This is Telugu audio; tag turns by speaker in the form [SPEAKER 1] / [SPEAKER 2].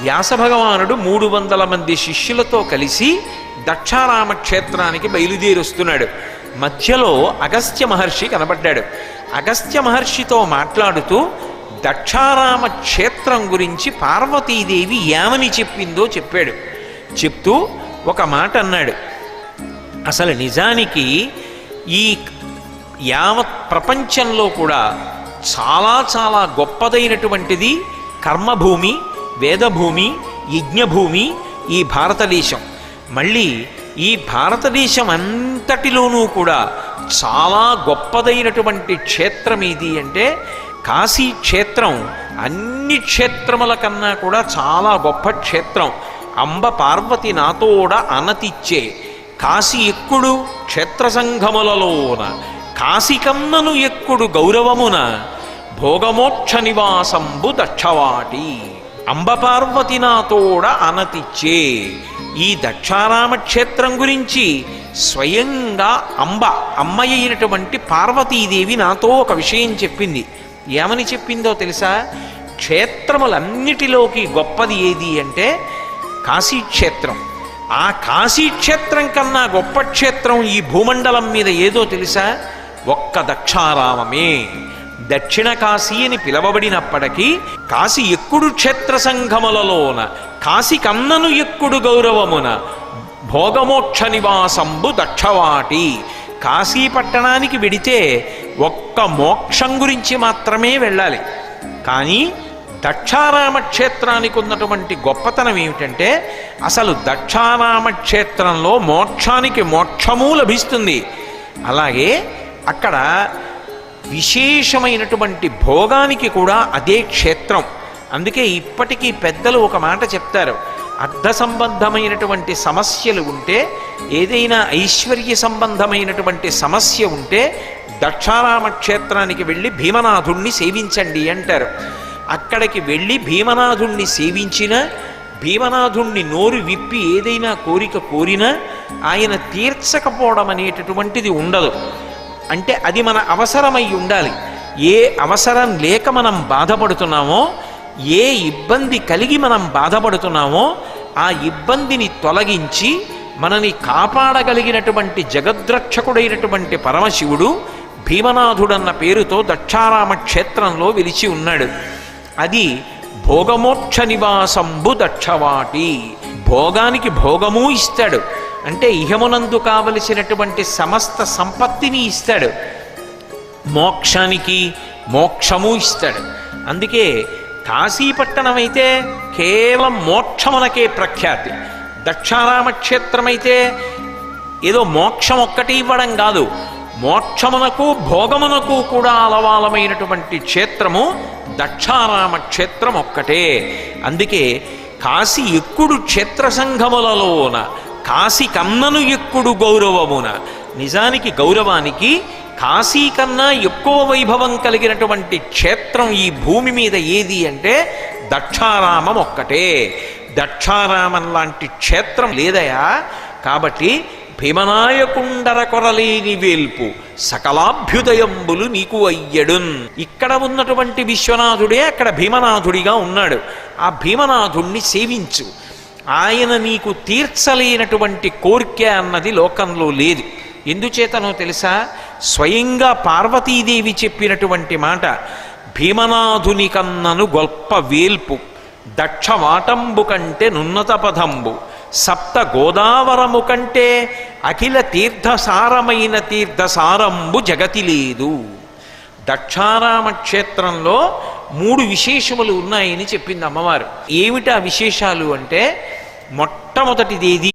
[SPEAKER 1] వ్యాసభగవానుడు మూడు వందల మంది శిష్యులతో కలిసి దక్షారామ క్షేత్రానికి బయలుదేరొస్తున్నాడు. మధ్యలో అగస్త్య మహర్షి కనబడ్డాడు. అగస్త్య మహర్షితో మాట్లాడుతూ దక్షారామ క్షేత్రం గురించి పార్వతీదేవి ఏమని చెప్పిందో చెప్పాడు. చెప్తూ ఒక మాట అన్నాడు. అసలు నిజానికి ఈ యావత్ ప్రపంచంలో కూడా చాలా చాలా గొప్పదైనటువంటిది కర్మభూమి వేదభూమి యజ్ఞభూమి ఈ భారతదేశం. మళ్ళీ ఈ భారతదేశం అంతటిలోనూ కూడా చాలా గొప్పదైనటువంటి క్షేత్రం ఇది అంటే కాశీ క్షేత్రం. అన్ని క్షేత్రముల కన్నా కూడా చాలా గొప్ప క్షేత్రం. అంబ పార్వతి నాతోడ అనతిచ్చే కాశీ ఎక్కుడు క్షేత్ర సంఘములలోన. కాశికన్నను ఎక్కుడు గౌరవమున? భోగమోక్ష నివాసంబు దక్షవాటి. అంబపార్వతి నాతోడ అనతిచ్చే. ఈ దక్షారామ క్షేత్రం గురించి స్వయంగా అంబ అమ్మ అయినటువంటి పార్వతీదేవి నాతో ఒక విషయం చెప్పింది. ఏమని చెప్పిందో తెలుసా? క్షేత్రములన్నిటిలోకి గొప్పది ఏది అంటే కాశీక్షేత్రం. ఆ కాశీక్షేత్రం కన్నా గొప్ప క్షేత్రం ఈ భూమండలం మీద ఏదో తెలుసా? ఒక్క దక్షారామమే. దక్షిణ కాశీ అని పిలవబడినప్పటికీ కాశీ ఎక్కుడు క్షేత్ర సంఘములలోన కాశీ కన్నను ఎక్కుడు గౌరవమున భోగమోక్ష నివాసంబు దక్షవాటి. కాశీ పట్టణానికి వెడితే ఒక్క మోక్షం గురించి మాత్రమే వెళ్ళాలి. కానీ దక్షారామ క్షేత్రానికి ఉన్నటువంటి గొప్పతనం ఏమిటంటే అసలు దక్షారామ క్షేత్రంలో మోక్షానికి మోక్షము లభిస్తుంది. అలాగే అక్కడ విశేషమైనటువంటి భోగానికి కూడా అదే క్షేత్రం. అందుకే ఇప్పటికీ పెద్దలు ఒక మాట చెప్తారు. అర్ధ సంబంధమైనటువంటి సమస్యలు ఉంటే ఏదైనా ఐశ్వర్య సంబంధమైనటువంటి సమస్య ఉంటే దక్షారామ క్షేత్రానికి వెళ్ళి భీమనాథుణ్ణి సేవించండి అంటారు. అక్కడికి వెళ్ళి భీమనాథుణ్ణి సేవించిన భీమనాథుణ్ణి నోరు విప్పి ఏదైనా కోరిక కోరినా ఆయన తీర్చకపోవడం అనేటటువంటిది ఉండదు. అంటే అది మన అవసరమై ఉండాలి. ఏ అవసరం లేక మనం బాధపడుతున్నామో ఏ ఇబ్బంది కలిగి మనం బాధపడుతున్నామో ఆ ఇబ్బందిని తొలగించి మనని కాపాడగలిగినటువంటి జగద్రక్షకుడైనటువంటి పరమశివుడు భీమనాథుడన్న పేరుతో దక్షారామ క్షేత్రంలో విలిచి ఉన్నాడు. అది భోగమోక్ష నివాసంబు దక్షవాటి. భోగానికి భోగము ఇస్తాడు. అంటే ఇహమునందు కావలసినటువంటి సమస్త సంపత్తిని ఇస్తాడు. మోక్షానికి మోక్షము ఇస్తాడు. అందుకే కాశీపట్టణమైతే కేవలం మోక్షమునకే ప్రఖ్యాతి. దక్షారామ క్షేత్రమైతే ఏదో మోక్షం ఒక్కటి ఇవ్వడం కాదు. మోక్షమునకు భోగమునకు కూడా అలవాలమైనటువంటి క్షేత్రము దక్షారామ క్షేత్రం ఒక్కటే అందుకే కాశీ ఎక్కుడు క్షేత్ర సంఘములలోన కాశీ కన్నను ఎక్కుడు గౌరవమున. నిజానికి గౌరవానికి కాశీ కన్నా ఎక్కువ వైభవం కలిగినటువంటి క్షేత్రం ఈ భూమి మీద ఏది అంటే దక్షారామం ఒక్కటే. దక్షారామం లాంటి క్షేత్రం లేదయా? కాబట్టి భీమనాయకుండర కొరలేని వేల్పు సకలాభ్యుదయంబులు నీకు అయ్యడున్. ఇక్కడ ఉన్నటువంటి విశ్వనాథుడే అక్కడ భీమనాథుడిగా ఉన్నాడు. ఆ భీమనాథుణ్ణి సేవించు. ఆయన నీకు తీర్చలేనటువంటి కోరిక అన్నది లోకంలో లేదు. ఎందుచేతనో తెలుసా? స్వయంగా పార్వతీదేవి చెప్పినటువంటి మాట భీమనాథుని కన్నను గొప్ప వేల్పు దక్షవాటంబు కంటే నున్నత పదంబు సప్త గోదావరము కంటే అఖిల తీర్థసారమైన తీర్థసారంబు జగతి లేదు. దక్షారామ క్షేత్రంలో మూడు విశేషములు ఉన్నాయని చెప్పింది అమ్మవారు. ఏమిటా విశేషాలు అంటే మొట్టమొదటిది ఏది?